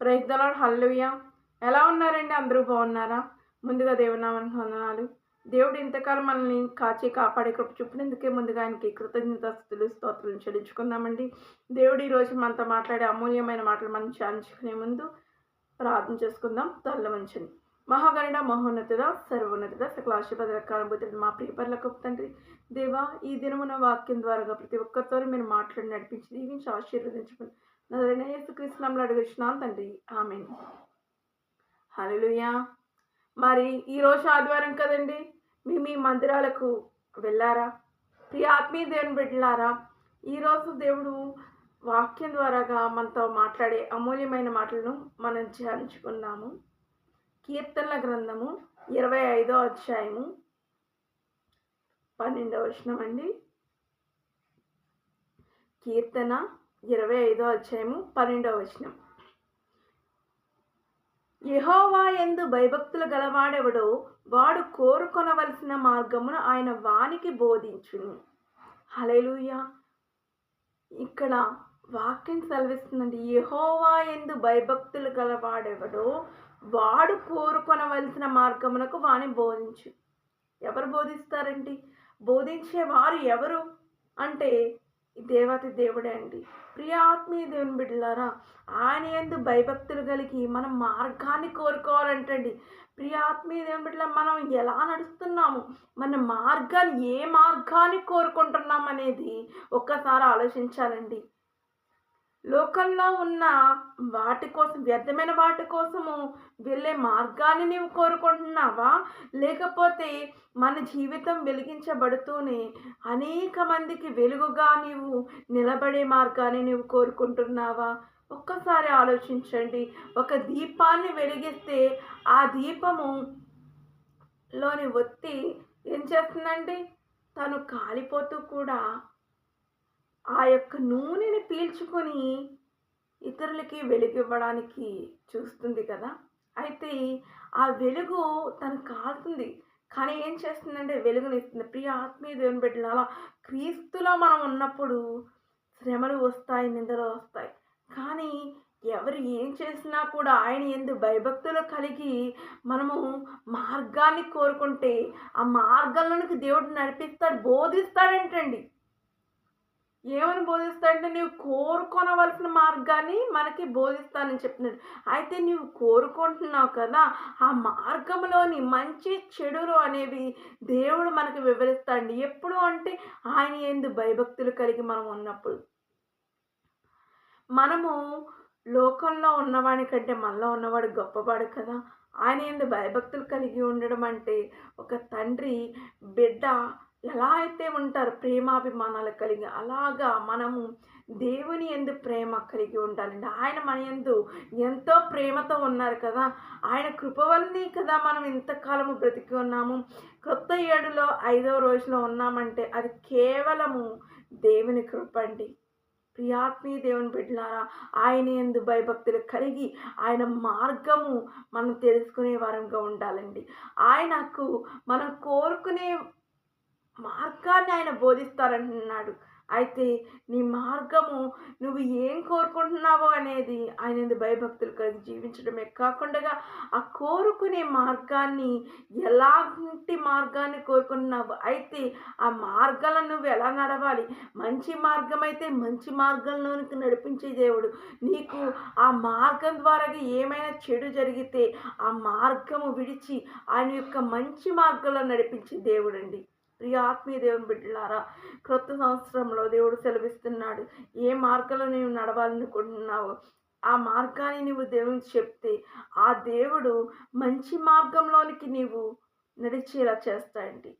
ప్రైజ్దలాడ్ హల్లుయ్య ఎలా ఉన్నారండి? అందరూ బాగున్నారా? ముందుగా దేవునామానికి వందనాలు. దేవుడు ఇంతకాలం మనల్ని కాచి కాపాడే కృప చూపినందుకే ముందుగా ఆయనకి కృతజ్ఞత స్థులు స్తోత్రం చెల్లించుకుందామండి. దేవుడు ఈరోజు మనతో మాట్లాడే అమూల్యమైన మాటలు మనం ధ్యానించుకునే ముందు ప్రార్థన చేసుకుందాం. తల్ల వంచని మహాగరుడ మహోన్నతుడ సర్వోన్నతుడ సకల ఆశీర్వాదకానుభూతుడు మా ప్రియపర్లకు తండ్రి. దేవా ఈ దినమున వాక్యం ద్వారా ప్రతి ఒక్కరితో మీరు మాట్లాడి నడిపించి దీవించి ఆశీర్వదించమని నదైన యేసుకృష్ణంలో అడుగుచున్నాను తండ్రి. ఆమె హల్లెలూయా. మరి ఈరోజు ఆదివారం కదండి మీ మీ మందిరాలకు వెళ్ళారా? ప్రియ ఆత్మీయ దేవుని బిడ్డలారా ఈరోజు దేవుడు వాక్యం ద్వారాగా మనతో మాట్లాడే అమూల్యమైన మాటలను మనం ధ్యానించుకున్నాము కీర్తనల గ్రంథము ఇరవై ఐదో అధ్యాయము పన్నెండవ వచనం అండి కీర్తన ఇరవై ఐదో అధ్యాయము పన్నెండవ వచనం. యహోవా ఎందు భయభక్తులు గలవాడెవడో వాడు కోరుకొనవలసిన మార్గమును ఆయన వానికి బోధించును. హలేలుయ ఇక్కడ వాక్యం సెలవిస్తుందండి. యహోవా ఎందు భయభక్తులు గలవాడెవడో వాడు కోరుకొనవలసిన మార్గమునకు వాని బోధించు. ఎవరు బోధిస్తారండి? బోధించే వారు ఎవరు? అంటే దేవతి దేవుడే అండి. ప్రియ ఆత్మీయ దేవుని బిడ్డలారా ఆయన ఎందు భయభక్తులు కలిగి మనం మార్గాన్ని కోరుకోవాలంటండి ప్రియ ఆత్మీయ దేవుని బిడ్డల మనం ఎలా నడుస్తున్నాము? మన మార్గాన్ని ఏ మార్గాన్ని కోరుకుంటున్నాం అనేది ఒక్కసారి ఆలోచించాలండి. లోకంలో ఉన్న వాటి కోసం వ్యర్థమైన వాటి కోసము వెళ్ళే మార్గాన్ని నీవు కోరుకుంటున్నావా? లేకపోతే మన జీవితం వెలిగించబడుతూనే అనేక మందికి వెలుగుగా నీవు నిలబడే మార్గాన్ని నీవు కోరుకుంటున్నావా? ఒక్కసారి ఆలోచించండి. ఒక దీపాన్ని వెలిగిస్తే ఆ దీపము లోని ఒత్తి ఏం చేస్తుందండి? తను కాలిపోతూ కూడా ఆ యొక్క నూనెని పీల్చుకొని ఇతరులకి వెలుగివ్వడానికి చూస్తుంది కదా. అయితే ఆ వెలుగు తను కాలుతుంది. కానీ ఏం చేస్తుందంటే వెలుగునిస్తుంది ప్రియ ఆత్మీయ దేవుని బిడ్డల క్రీస్తులో మనం ఉన్నప్పుడు శ్రమలు వస్తాయి నిందలు వస్తాయి. కానీ ఎవరు ఏం చేసినా కూడా ఆయన ఎందు భయభక్తులు కలిగి మనము మార్గాన్ని కోరుకుంటే ఆ మార్గంలోనికి దేవుడు నడిపిస్తాడు బోధిస్తాడంటండి ఏమని బోధిస్తాడంటే నీవు కోరుకొనవలసిన మార్గాన్ని మనకి బోధిస్తానని చెప్తున్నాడు. అయితే నీవు కోరుకుంటున్నావు కదా ఆ మార్గంలోని మంచి చెడులు అనేవి దేవుడు మనకి వివరిస్తాడు ఎప్పుడు అంటే ఆయన ఎందు భయభక్తులు కలిగి మనం ఉన్నప్పుడు. మనము లోకంలో ఉన్నవాడి కంటే మనలో ఉన్నవాడు గొప్పవాడు కదా. ఆయన ఎందు భయభక్తులు కలిగి ఉండడం అంటే ఒక తండ్రి బిడ్డ ఎలా అయితే ఉంటారు ప్రేమాభిమానాలు కలిగి అలాగా మనము దేవుని ఎందు ప్రేమ కలిగి ఉండాలండి. ఆయన మన ఎందు ఎంతో ప్రేమతో ఉన్నారు కదా ఆయన కృప వల్లనే కదా మనం ఇంతకాలము బ్రతికి ఉన్నాము. క్రొత్త ఏడులో ఐదవ రోజులో ఉన్నామంటే అది కేవలము దేవుని కృప అండి. ప్రియాత్మీయ దేవుని బిడ్డలారా ఆయన ఎందు భయభక్తులు కలిగి ఆయన మార్గము మనం తెలుసుకునే వారంగా ఉండాలండి. ఆయనకు మనం కోరుకునే మార్గాన్ని ఆయన బోధిస్తారంటున్నాడు అయితే నీ మార్గము నువ్వు ఏం కోరుకుంటున్నావో అనేది ఆయన భయభక్తులు కలిగి జీవించడమే కాకుండా ఆ కోరుకునే మార్గాన్ని ఎలాంటి మార్గాన్ని కోరుకుంటున్నావు? అయితే ఆ మార్గాలను నువ్వు ఎలా నడవాలి? మంచి మార్గం అయితే మంచి మార్గంలోనికి నడిపించే దేవుడు. నీకు ఆ మార్గం ద్వారా ఏమైనా చెడు జరిగితే ఆ మార్గము విడిచి ఆయన యొక్క మంచి మార్గంలో నడిపించే దేవుడు అండి ప్రియ ఆత్మీయ దేవుని బిడ్డలారా క్రొత్త సంవత్సరంలో దేవుడు సెలవిస్తున్నాడు ఏ మార్గంలో నీవు నడవాలనుకుంటున్నావు ఆ మార్గాన్ని నీవు దేవునికి చెప్తే ఆ దేవుడు మంచి మార్గంలోనికి నీవు నడిచేలా చేస్తాయండి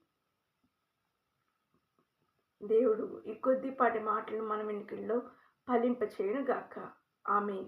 దేవుడు ఈ కొద్దిపాటి మాటలను మనం ఇంటిలో ఫలింప చేయను గాక ఆమె